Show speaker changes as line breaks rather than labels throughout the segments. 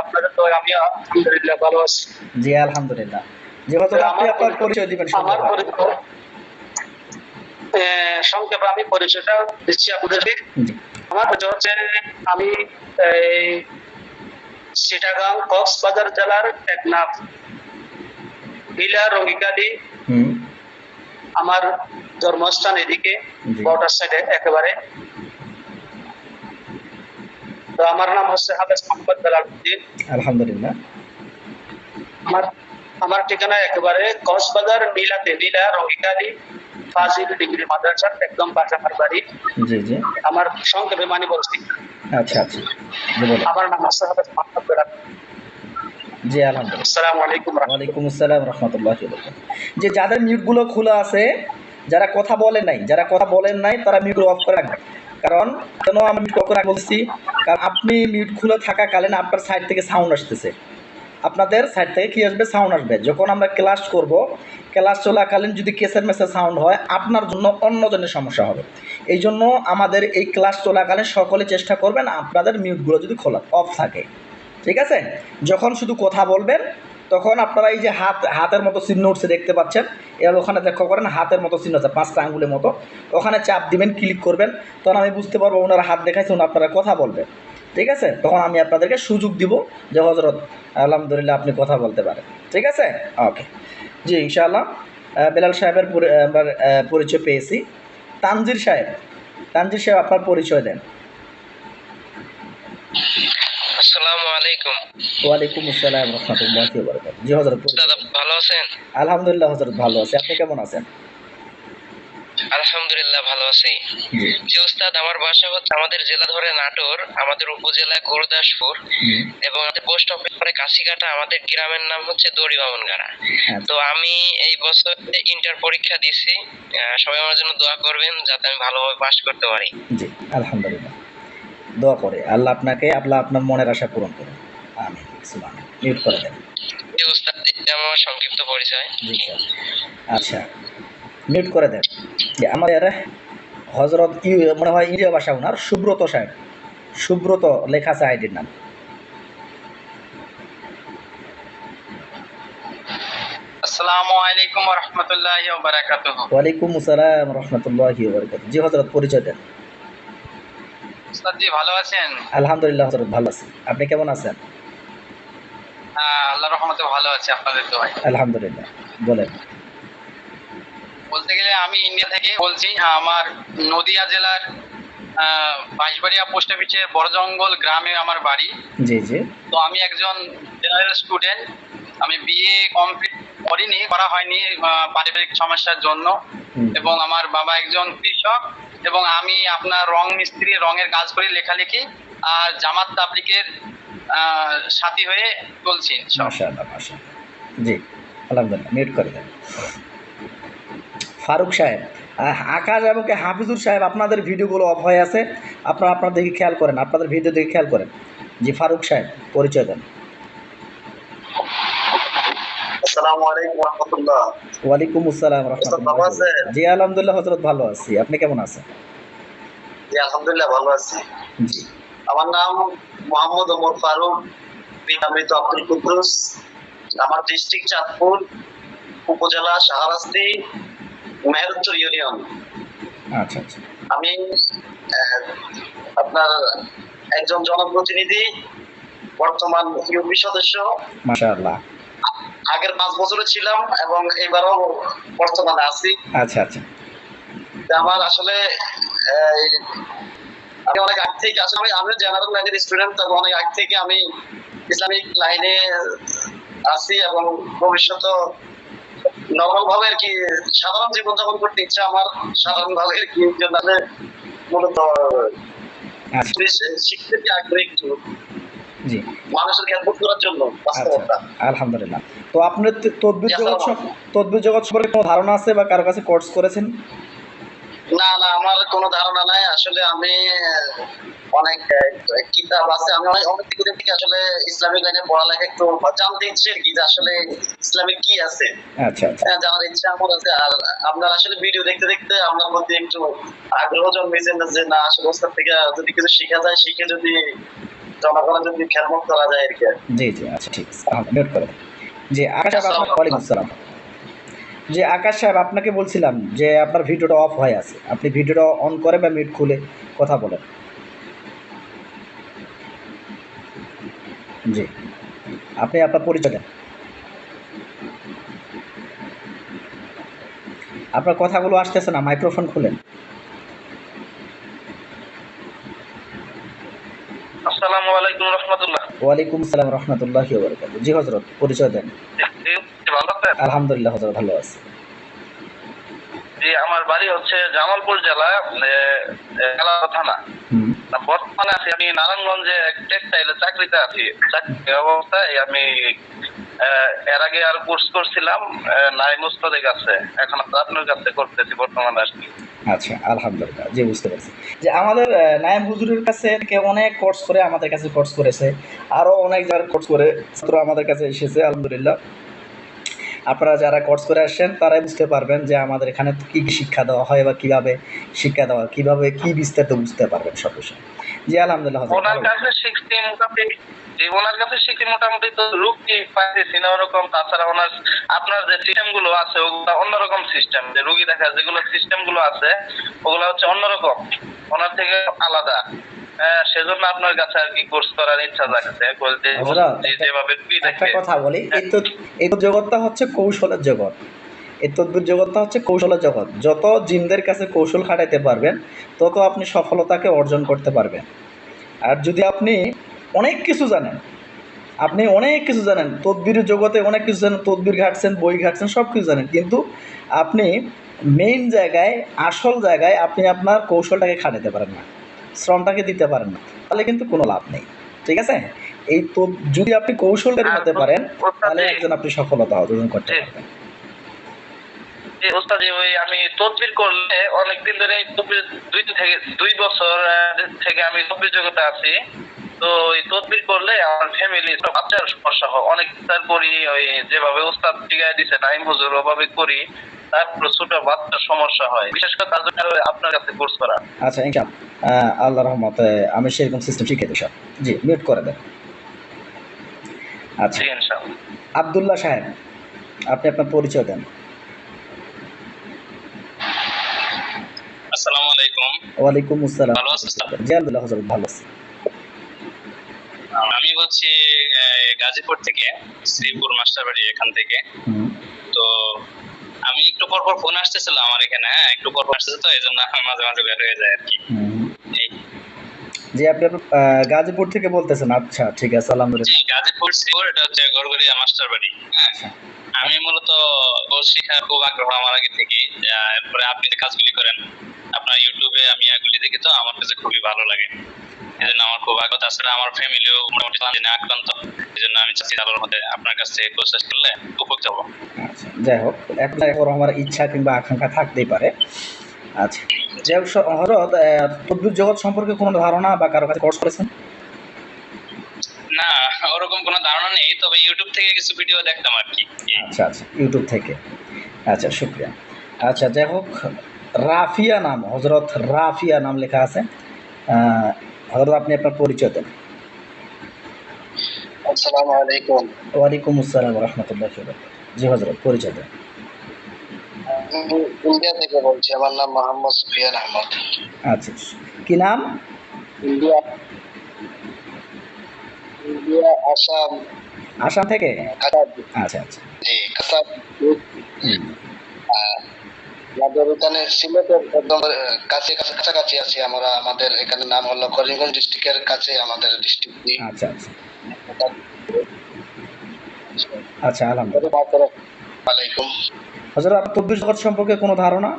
আপনাদের তো আমি আলহামদুলিল্লাহ ভালো আছি।
জি আলহামদুলিল্লাহ। জি হজরত আপনি
আমার
আপনার পরিচয় দিবেন
আমার পরিচয় সংক্ষেপে আমি পরিচয়টা দিচ্ছি আপনাদেরকে। আমার পরিচয় হচ্ছে আমি চিটাগাং কক্সবাজার জেলার টেকনাফ। বিলা রঙ্গিকালি আমার জন্মস্থান এদিকে
জি।
বর্ডার সাইডে একেবারে। তো আমার নাম হচ্ছে হাফেজ মোহাম্মদ বেলালুদ্দিন
আলহামদুলিল্লাহ।
আমার আমার ঠিকানা একেবারে কক্সবাজার নীলাতে নীলা ফাজিল ডিগ্রি মাদ্রাসার একদম পাশে আমার বাড়ি।
জি জি।
আমার সংক্ষেপে মানি বলছি।
আচ্ছা আচ্ছা।
আমার নাম হচ্ছে হাফেজ মোহাম্মদ বেলালুদ্দিন
জি আলহামদুলিল্লাহ।
আসসালামু আলাইকুম
ওয়ালাইকুম আসসালাম রহমতুল্লাহ যে যাদের মিউটগুলো খোলা আছে যারা কথা বলেন নাই যারা কথা বলেন নাই তারা মিউট অফ করে রাখবেন। কারণ কেন আমি করে বলছি কারণ আপনি মিউট খুলে থাকাকালীন আপনার সাইড থেকে সাউন্ড আসতেছে। আপনাদের সাইড থেকে কি আসবে? সাউন্ড আসবে। যখন আমরা ক্লাস করব ক্লাস চলাকালীন যদি কেসের মেসেজ সাউন্ড হয়, আপনার জন্য অন্যজনের সমস্যা হবে। এই জন্য আমাদের এই ক্লাস চলাকালীন সকলে চেষ্টা করবেন আপনাদের মিউটগুলো যদি খোলা অফ থাকে। ঠিক আছে? যখন শুধু কথা বলবেন তখন আপনারা এই যে হাত, হাতের মতো চিহ্ন উঠছে দেখতে পাচ্ছেন, এবার ওখানে লক্ষ্য করেন হাতের মতো চিহ্ন আছে, পাঁচটা আঙ্গুলের মতো। ওখানে চাপ দিবেন ক্লিক করবেন, তখন আমি বুঝতে পারব ওনারা হাত দেখাইছে আপনারা কথা বলবেন। ঠিক আছে? তখন আমি আপনাদেরকে সুযোগ দিব যে হজরত আলহামদুলিল্লাহ আপনি কথা বলতে পারেন। ঠিক আছে? ওকে জি, ইনশাআল্লাহ। বেলাল সাহেবের পরিচয় পেয়েছি। তানজির সাহেব তানজির সাহেব আপনার পরিচয় দেন।
আসসালামু আলাইকুম।
ওয়ালাইকুম আসসালাম রহমতুল্লাহ বরকাত জি হজরত পরিচয়
দাদা ভালো আছেন?
আলহামদুলিল্লাহ হজরত ভালো আছে। আপনি কেমন আছেন?
আলহামদুলিল্লাহ ভালো আছি।
জি।
জি উস্তাদ আমার বাসা হচ্ছে আমাদের জেলা ধরে নাটোর আমাদের উপজেলা গুরুদাসপুর এবং আমাদের পোস্ট অফিস পরে কাশিকাটা আমাদের গ্রামের নাম হচ্ছে দড়ি বামনগাড়া।
আচ্ছা।
তো আমি এই বছর ইন্টার পরীক্ষা দিছি সবাই আমার জন্য দোয়া করবেন যাতে আমি ভালোভাবে পাশ করতে পারি।
জি আলহামদুলিল্লাহ। দোয়া করে। আল্লাহ আপনাকে আল্লাহ আপনার মনের আশা পূরণ করুন। আমি সুমান মিউট করে দেন।
আমার সংক্ষিপ্ত পরিচয়।
জি স্যার। আচ্ছা মিউট করে দেন। যে আমাদের হজরত ইউ মনে হয় ইন্ডিয়া ভাষা ওনার সুব্রত সাহেব। সুব্রত লেখা আছে আইডির নাম।
আসসালামু আলাইকুম রহমতুল্লাহি ওয়া বারাকাতুহু।
ওয়ালাইকুম আসসালাম রহমতুল্লাহ বরকাত জি হজরত পরিচয় দেন।
উস্তাদ জি ভালো আছেন?
আলহামদুলিল্লাহ ভালো আছি। আপনি কেমন আছেন?
আল্লাহর রহমতে ভালো আছে আপনাদের দোয়ায়।
আলহামদুলিল্লাহ বলেন।
বলতে গেলে আমি ইন্ডিয়া থেকে বলছি আমার নদিয়া জেলার পোস্ট অফিসের বড়জঙ্গল গ্রামে আমার বাড়ি।
জি জি।
তো আমি একজন জেনারেল স্টুডেন্ট আমি বিএ কমপ্লিট করিনি করা হয়নি পারিবারিক সমস্যার জন্য। এবং আমার বাবা একজন কৃষক এবং আমি আপনার রং মিস্ত্রি, রঙের কাজ করি, লেখালেখি, আর জামাত তাবলিকের সাথী হয়ে চলছি
জি, আলহামদুলিল্লাহ মিউট করে দেন। ফারুক সাহেব আকাশ এবং হাফিজুর সাহেব, আপনাদের ভিডিওগুলো অফ হয়ে আছে। আপনারা আপনার দিকে খেয়াল করেন, আপনাদের ভিডিও দিকে খেয়াল করেন। জি, ফারুক সাহেব, পরিচয় দেন।
আসসালামু আলাইকুম রহমতুল্লাহ
ওয়ালাইকুম আসসালাম রহমতুল্লাহ। জি আলহামদুলিল্লাহ হজরত ভালো আছি। আপনি কেমন আছেন?
জি আলহামদুলিল্লাহ ভালো আছি।
জি।
আমার নাম মোহাম্মদ ওমর ফারুক পিতামৃত আব্দুল কুদ্দুস। আমার ডিস্ট্রিক্ট চাঁদপুর উপজেলা শাহরাস্তি মেহেরুত্তর ইউনিয়ন।
আচ্ছা আচ্ছা।
আমি আপনার একজন জনপ্রতিনিধি বর্তমান ইউপি সদস্য।
মাশাআল্লাহ।
আগের পাঁচ বছরে ছিলাম এবং এবারও বর্তমানে আছি।
আচ্ছা আচ্ছা।
আমার আসলে আমি অনেক আগ থেকে আসলে আমি আমিও জেনারেল লাইনের স্টুডেন্ট তবে অনেক আগ থেকে আমি ইসলামিক লাইনে আছি এবং ভবিষ্যতে নর্মাল ভাবে আর কি সাধারণ জীবনযাপন করতে ইচ্ছা আমার সাধারণ ভাবে আর কি আমি মূলত
আচ্ছা।
শিখতে কি আগ্রহী
জি।
মানুষের জ্ঞান করার জন্য
আচ্ছা
বাস্তবতা।
আলহামদুলিল্লাহ। তো আপনার তদ্বির জগৎ তদ্বির জগৎ সম্পর্কে কোনো ধারণা আছে বা কারও কাছে কোর্স করেছেন?
না না আমার কোনো ধারণা নাই। আসলে আমি অনেক কিতাব আছে। আমি অনেক দিকে থেকে আসলে ইসলামিক লাইনে পড়ালেখা একটু জানতে ইচ্ছে আর কি যে আসলে ইসলামিক কি আছে।
আচ্ছা আচ্ছা।
হ্যাঁ, জানার ইচ্ছা আমার আছে। আর আপনার আসলে ভিডিও দেখতে দেখতে আপনার মধ্যে একটু আগ্রহ জন্মেছে যে না আসলে ওস্তাদ থেকে যদি কিছু শেখা যায় শিখে যদি জনগণের যদি করা যায় আর কি।
জি জি আচ্ছা ঠিক আছে। মিউট করে। জি আকাশ ওয়ালাইকুম আসসালাম জি আকাশ সাহেব আপনাকে বলছিলাম যে আপনার ভিডিওটা অফ হয়ে আছে। আপনি ভিডিওটা অন করে বা মিউট খুলে কথা বলেন। জি আপনি আপনার পরিচয় দেন। আপনার কথাগুলো আসতেছে না মাইক্রোফোন খুলেন
আসসালামু আলাইকুম রহমতুল্লাহ
ওয়ালাইকুম আসসালাম রহমতুল্লাহ জি হজরত পরিচয় দেন।
ভালো
আলহামদুলিল্লাহ হজরত ভালো আছে।
জি আমার বাড়ি হচ্ছে জামালপুর জেলা এ, থানা। বর্তমানে আছি আমি নারায়ণগঞ্জে টেক্সটাইলে চাকরিতে আছি। চাকরি অবস্থায় আমি এর আগে আর কোর্স করছিলাম নাই মুস্তাদের কাছে। এখন আপনার কাছে করতেছি বর্তমানে আর
আচ্ছা আলহামদুলিল্লাহ, জি, বুঝতে পারছি। যে আমাদের নায়েম হুজুরের কাছে থেকে অনেক কোর্স করে আমাদের কাছে কোর্স করেছে, আরও অনেক যারা কোর্স করে, ছাত্র আমাদের কাছে এসেছে, আলহামদুলিল্লাহ। আপনারা যারা কোর্স করে আসছেন, তারাই বুঝতে পারবেন যে আমাদের এখানে কী শিক্ষা দেওয়া হয় বা কীভাবে শিক্ষা দেওয়া, কীভাবে কী বিস্তারিত বুঝতে পারবেন সব বিষয়। জি, আলহামদুলিল্লাহ
ওনার কাছে শিখছি মোটামুটি যে ওনার কাছে শিখছি মোটামুটি তো রুগী পাইতেছি না, ওরকম। তাছাড়া ওনার, আপনার যে সিস্টেমগুলো আছে, ওগুলো অন্যরকম সিস্টেম যে রুগী দেখা, যেগুলো সিস্টেমগুলো আছে, ওগুলো হচ্ছে অন্যরকম। ওনার থেকে আলাদা। সেজন্য আপনার কাছে আর কি কোর্স করার ইচ্ছা জাগছে। যে যেভাবে
একটা কথা বলি এই তো জগৎটা হচ্ছে কৌশলের জগৎ। এই জগৎটা হচ্ছে কৌশলের জগৎ। যত জিনদের কাছে কৌশল খাটাইতে পারবেন তত আপনি সফলতাকে অর্জন করতে পারবেন। আর যদি আপনি অনেক কিছু জানেন আপনি অনেক কিছু জানেন তদবির জগতে অনেক কিছু জানেন তদবির ঘাটছেন বই ঘাটছেন সব কিছু জানেন কিন্তু আপনি মেইন জায়গায় আসল জায়গায় আপনি আপনার কৌশলটাকে খাটাতে পারেন না। শ্রমটাকে দিতে পারেন তাহলে কিন্তু কোনো লাভ নেই ঠিক আছে? এই তো যদি আপনি কৌশলকারী হতে পারেন তাহলে একজন আপনি সফলতা অর্জন করতে পারবেন।
যে ওস্তাদি ওই আমি তদবির করলে অনেকদিন ধরে দুই থেকে দুই বছর থেকে আমি তদবির জগতে আছি। তো ওই তদবির করলে আমার ফ্যামিলি বাচ্চার সমস্যা হয়। অনেক তারপরই ওই যেভাবে ওস্তাদ শিখাই দিছে নাইম হুজুর ওভাবে করি তারপর ছোট বাচ্চার সমস্যা হয়। বিশেষ করে তার জন্য আপনার কাছে কোর্স করা।
আচ্ছা আল্লাহ রহমতে আমি সেরকম সিস্টেম শিখে দিই সব। জি মিউট করে দেন। আচ্ছা। আবদুল্লাহ সাহেব আপনি আপনার পরিচয় দেন।
আসসালামু আলাইকুম।
ওয়ালাইকুম আসসালাম।
ভালো আছেন
জি আলহামদুলিল্লাহ ভালো আছি।
আমি বলছি গাজীপুর থেকে শ্রীপুর মাস্টার বাড়ি এখান থেকে। তো আমি একটু পর পর ফোন আসতেছিল আমার এখানে হ্যাঁ একটু পর পর আসতেছে তো এই জন্য মাঝে মাঝে বের হয়ে যায় আর কি।
জি আপনি গাজীপুর থেকে বলতেছেন আচ্ছা ঠিক আছে আলহামদুলিল্লাহ।
গাজীপুর শ্রীপুর এটা হচ্ছে গড়গড়িয়া মাস্টার বাড়ি হ্যাঁ?
আচ্ছা।
আমি মূলত শেখার খুব আগ্রহ আমার আগে আহ, এরপরে আপনি যে কাজগুলি করেন আপনার ইউটিউবে আমি এগুলি দেখি তো আমার কাছে খুবই ভালো লাগে। এই জন্য আমার খুব আগ্রহ তাছাড়া আমার ফ্যামিলিও মোটামুটি জেনে আক্রান্ত। এই জন্য আমি চাচ্ছি আলোর মধ্যে আপনার কাছ থেকে কোর্স করলে উপকৃত হব।
আচ্ছা যাই হোক এখন আমার ইচ্ছা কিংবা আকাঙ্ক্ষা থাকতেই পারে। আচ্ছা। যাই হজরত তদ্বির জগৎ সম্পর্কে কোনো ধারণা বা কারও কাছে কোর্স করেছেন?
না ওরকম কোনো ধারণা নেই তবে ইউটিউব থেকে কিছু ভিডিও দেখতাম আর কি।
আচ্ছা আচ্ছা ইউটিউব থেকে। আচ্ছা শুক্রিয়া। আচ্ছা যাই হোক রাফিয়া নাম হজরত রাফিয়া নাম লেখা আছে। হজরত আপনি আপনার পরিচয় দেন।
আসসালামু আলাইকুম।
ওয়ালাইকুম আসসালাম রহমতুল্লাহ জি হজরত পরিচয় দেন।
ইন্ডিয়া থেকে বলছি আমার নাম মোহাম্মদ সুফিয়ান আহমদ।
আচ্ছা কি নাম?
India India Assam.
আসাম থেকে? আচ্ছা আচ্ছা।
জি কাতার। আমাদের এখানে সিলেটের একদম কাছে কাছাকাছি আছি আমরা। আমাদের এখানে নাম হলো করিমগঞ্জ ডিস্ট্রিক্টের কাছে আমাদের ডিস্ট্রিক্ট।
আচ্ছা আচ্ছা। আচ্ছা আলহামদুলিল্লাহ।
ওয়ালাইকুম
হজরত আপনার তদ্বির জগৎ সম্পর্কে কোনো ধারণা?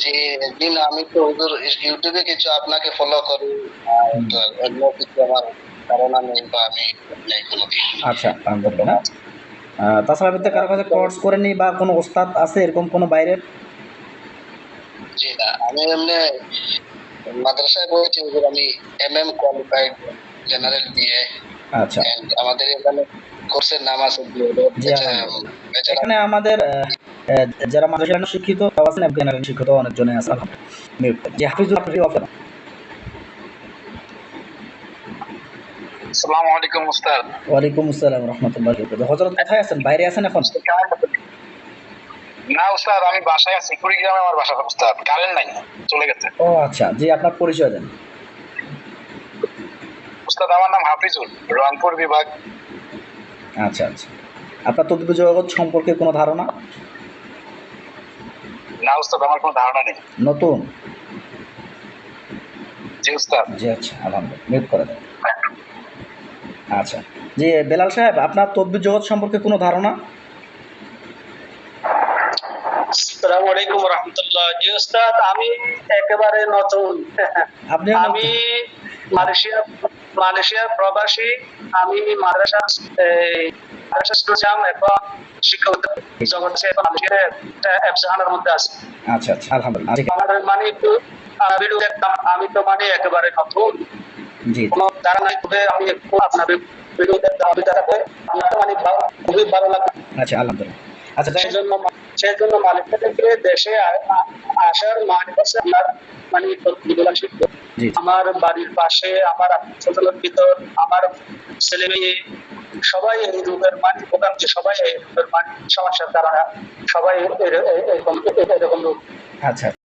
জি জি না আমি তো হুজুর ইউটিউবে কিছু আপনাকে ফলো করি অন্য কিছু আমার ধারণা নেই বা আমি নেই কোনোদিন।
আচ্ছা আলহামদুলিল্লাহ তাছাড়া আপনি কারও কাছে কোর্স করেনি বা কোনো ওস্তাদ আছে এরকম কোনো বাইরের
জি না আমি এমনি মাদ্রাসায় পড়েছি হুজুর আমি M M qualified general BA
আচ্ছা।
আমাদের এখানে কোর্সের নাম আছে
এখানে আমাদের আহ, আহ, যারা মাদ্রাসা শিক্ষিত আছেন জেনারেল শিক্ষিত অনেকজনে আছে যে হাফিজুল হাফিজ অফেন
আসসালামু আলাইকুম উস্তাদ।
ওয়ালাইকুম আসসালাম রহমতুল্লাহ হজরত কোথায় আছেন? বাইরে আছেন এখন?
না উস্তাদ আমি বাসায় আছি। কুড়িগ্রামে আমার বাসা উস্তাদ। কারেন্ট নাই চলে গেছে।
ও আচ্ছা। জি আপনার পরিচয় দেন।
উস্তাদ আমার নাম হাফিজুল রংপুর বিভাগ।
আচ্ছা আচ্ছা। আপনার তদ্বির জগৎ সম্পর্কে কোনো ধারণা?
না উস্তাদ আমার কোনো ধারণা নেই।
নতুন?
জি উস্তাদ।
জি আচ্ছা আলহামদুলিল্লাহ মিউট করে দেন। আচ্ছা জি বেলাল সাহেব আপনার তদ্বির জগৎ সম্পর্কে কোনো ধারণা?
আসসালামু আলাইকুম রহমতুল্লাহ। জি ওস্তাদ আমি একেবারে নতুন।
আপনি
আমি মালয়েশিয়া মালয়েশিয়ার প্রবাসী আমি মাদ্রাসা এই, মাদ্রাসা স্টুডেন্ট এবং এখন মালয়েশিয়ার এফজাহানের মধ্যে আছি।
আচ্ছা আচ্ছা আলহামদুলিল্লাহ। আচ্ছা,
মানে একটু ভিডিও দেখতাম আমি তো মানে একেবারে নতুন।
জি।
কোনো ধারণা করে আমি একটু আপনার ভিডিও দেখতাম আমি আমার মানে খুবই ভালো লাগে
আচ্ছা আলহামদুলিল্লাহ। আচ্ছা
সেজন্য সেজন্য মালিকটা থেকে দেশে আ- আ- আসার মানে হচ্ছে আমার মানে শিখব আমার বাড়ির পাশে আমার আত্মীয়স্বজনের ভিতর আমার ছেলে মেয়ে সবাই এই রোগের মানে ভোগান্তি সবাই এই রোগের মানে সমস্যার সবাই এরকম এরকম রোগ।
আচ্ছা।